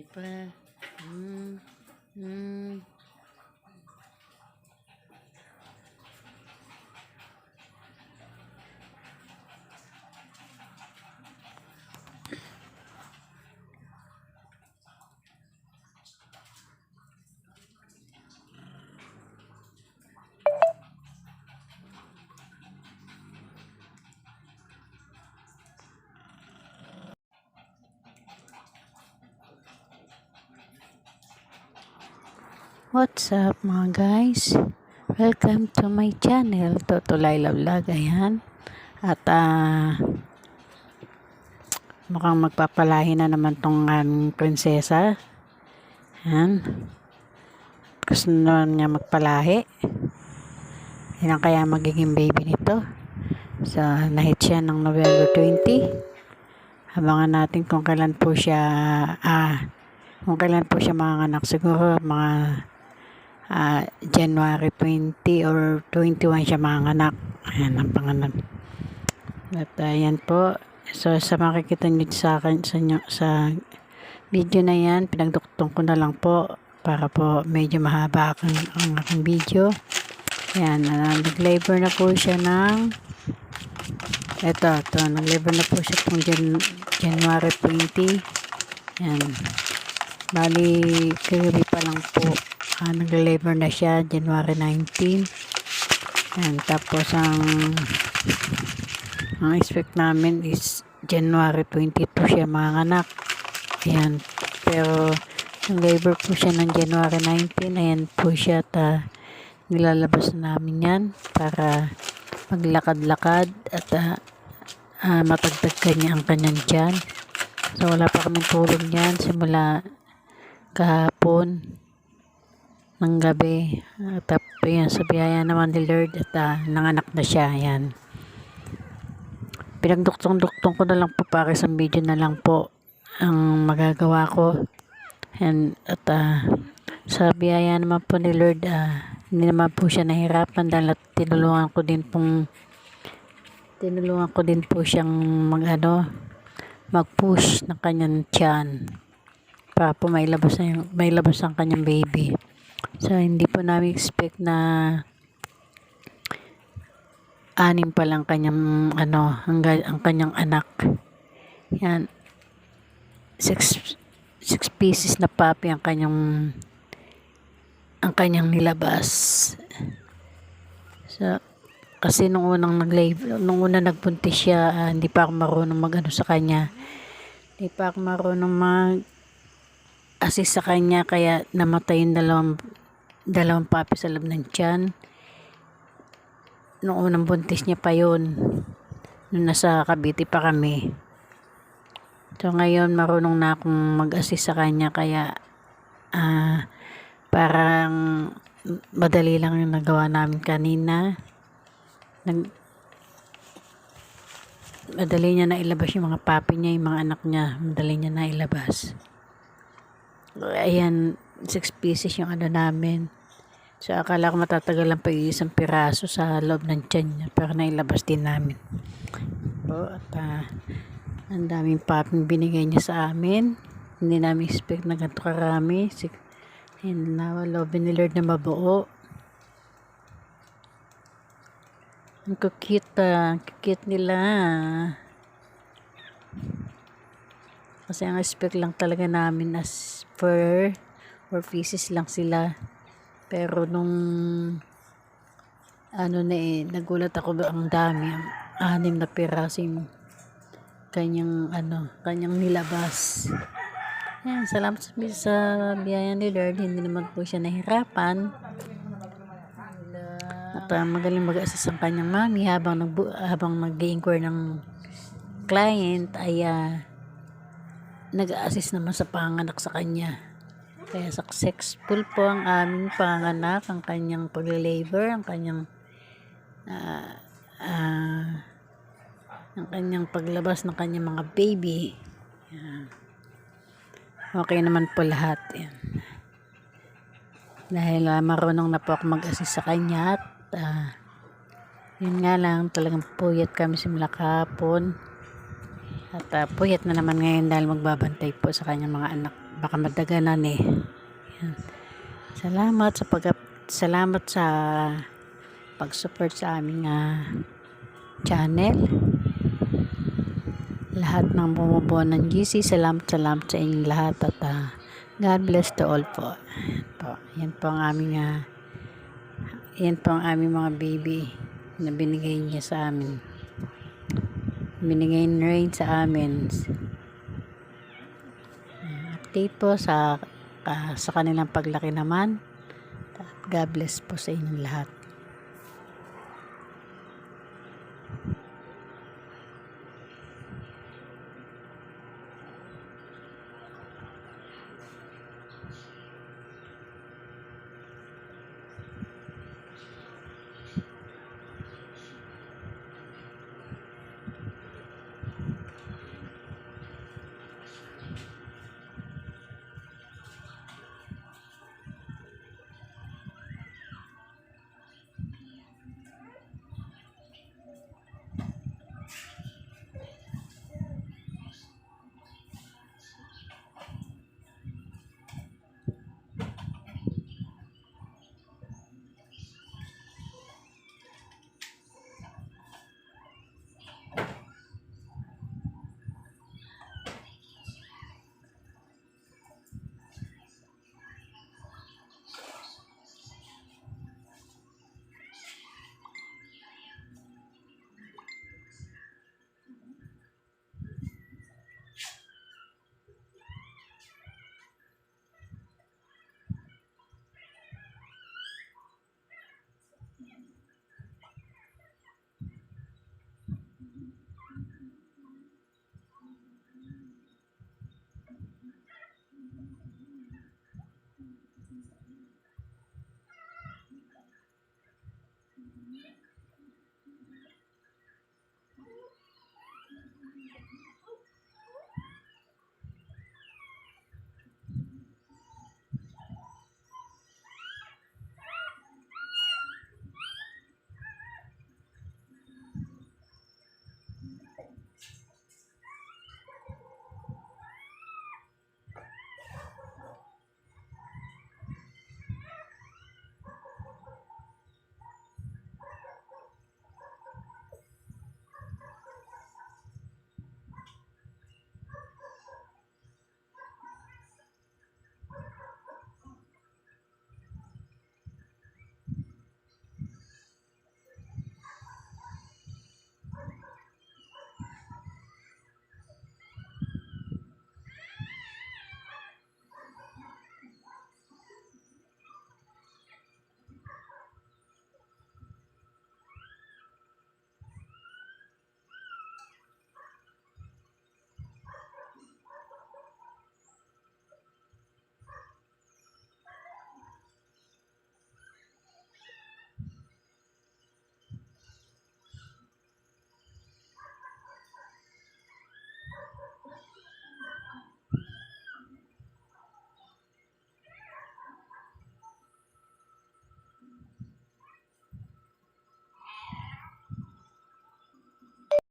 Hindi pa. What's up mga guys? Welcome to my channel, Totolay Vlog. Ayan. At ah mukhang magpapalahi na naman tong aming prinsesa. Ayan. Gusto na niya magpalahi. Yan ang kaya magiging baby nito. So, nahit siya ng November 20. Abangan natin kung kailan po siya, ah, kung kailan po siya manganak. Siguro mga ah, January 20 or 21 siya manganak. Ayan ang pangalan. At ayan po. So sa makikita niyo sa akin sa, inyo, sa video na yan, pinagduktong ko na lang po para po medyo mahaba ang, ang aking video. Ayan, uh, nag-labor na po siya ng eto, ito, nag-labor na po siya itong Jan January 20. Ayan. Bali, kagabi pa lang po uh, nag-labor na siya January 19 and tapos ang ang expect namin is January 22 siya mga anak. Ayan pero nag-labor po siya ng January 19 ayan po siya at uh, nilalabas na namin yan para maglakad-lakad at uh, uh, matagtag kanya ang kanyang dyan so wala pa kaming tulog yan simula kahapon ng gabi. At uh, yan, sa biyaya naman ni Lord at uh, nanganak na siya. Yan. Pinagduktong-duktong ko na lang po para sa video na lang po ang magagawa ko. And, at uh, sa biyaya naman po ni Lord, uh, hindi naman po siya nahirapan dahil at tinulungan ko din pong tinulungan ko din po siyang mag ano, mag-push ng kanyang tiyan para po may labas, na yung, may labas ang kanyang baby. So, hindi po namin expect na anim pa lang kanyang, ano, ang, ang kanyang anak. Yan. Six, six pieces na puppy ang kanyang ang kanyang nilabas. So, kasi nung unang nag-live, nung unang nagpuntis siya, uh, hindi pa ako marunong mag-ano sa kanya. Hindi pa ako marunong mag assist sa kanya kaya namatay yung dalawang dalawang papi sa loob ng tiyan. Noong unang buntis niya pa yun. Nung nasa Cavite pa kami. So ngayon marunong na akong mag-assist sa kanya kaya uh, parang madali lang yung nagawa namin kanina. Nag madali niya na ilabas yung mga papi niya, yung mga anak niya. Madali niya na ilabas. Ayan, 6 pieces yung ano namin. So, akala ko matatagal lang pa isang piraso sa loob ng tiyan niya. Pero nailabas din namin. So, at uh, ang daming paping binigay niya sa amin. Hindi namin expect na ganito karami. And now, loob ni Lord na mabuo. Ang cute, uh, cute nila. Kasi ang expect lang talaga namin as per or pieces lang sila. Pero nung ano na eh, nagulat ako ang dami, anim na pirasing kanyang ano, kanyang nilabas. Yan, salamat sa, sa biyaya ni Lord, hindi naman po siya nahirapan. At uh, magaling mag-assist ang kanyang mami habang nag habang nag-inquire ng client ay uh, nag-assist naman sa panganak sa kanya. Kaya successful po ang aming panganak, ang kanyang pag-labor, ang kanyang uh, uh, ang kanyang paglabas ng kanyang mga baby. Yan. Okay naman po lahat. Yan. Dahil uh, marunong na po ako mag-assist sa kanya at uh, yun nga lang talagang puyat kami simula kahapon at uh, puyat na naman ngayon dahil magbabantay po sa kanyang mga anak baka madaganan eh. Yan. Salamat sa pag salamat sa pag-support sa aming ah, channel. Lahat ng bumubuo ng GC, salamat, salamat sa inyong lahat at ah, God bless to all po. Yan po. Yan po ang aming ah, yan po ang aming mga baby na binigay niya sa amin. Binigay ni Rain sa amin. Update po sa ah, sa kanilang paglaki naman. God bless po sa inyong lahat.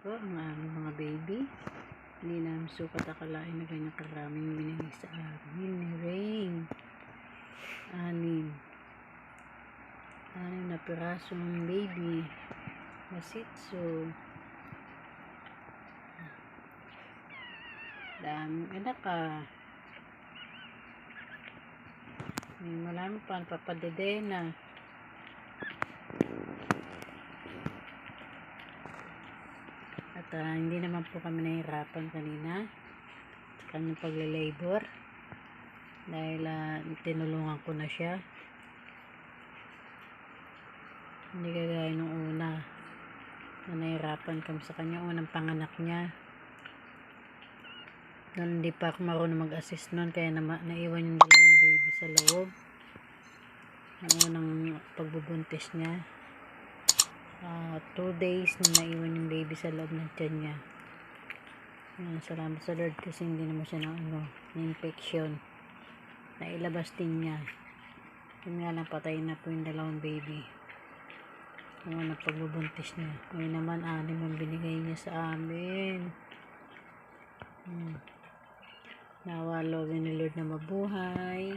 Po aming mga baby. Hindi namin sukat akalain na ganyan karaming binigay sa amin ni Rain. Anim. Anim na pirasong baby. Masitso. Daming anak ah. May marami pa papadedena. At ah, hindi naman po kami nahirapan kanina sa kanyang pagle-labor dahil ah, tinulungan ko na siya. Hindi kagaya nung una na nahirapan kami sa kanya unang panganak niya. Noon hindi pa ako marunong mag-assist noon kaya na naiwan yung dalawang baby sa loob. Ang unang pagbubuntis niya. Ah, two days na naiwan yung baby sa loob ng tiyan niya. Yan, salamat sa Lord kasi hindi naman siya ng ano, na infection. Nailabas din niya. Yun nga lang patay na po yung dalawang baby. Yung unang pagbubuntis niya. Ngayon naman, anim ang binigay niya sa amin. Hmm. Nawa Lord ni Lord na mabuhay.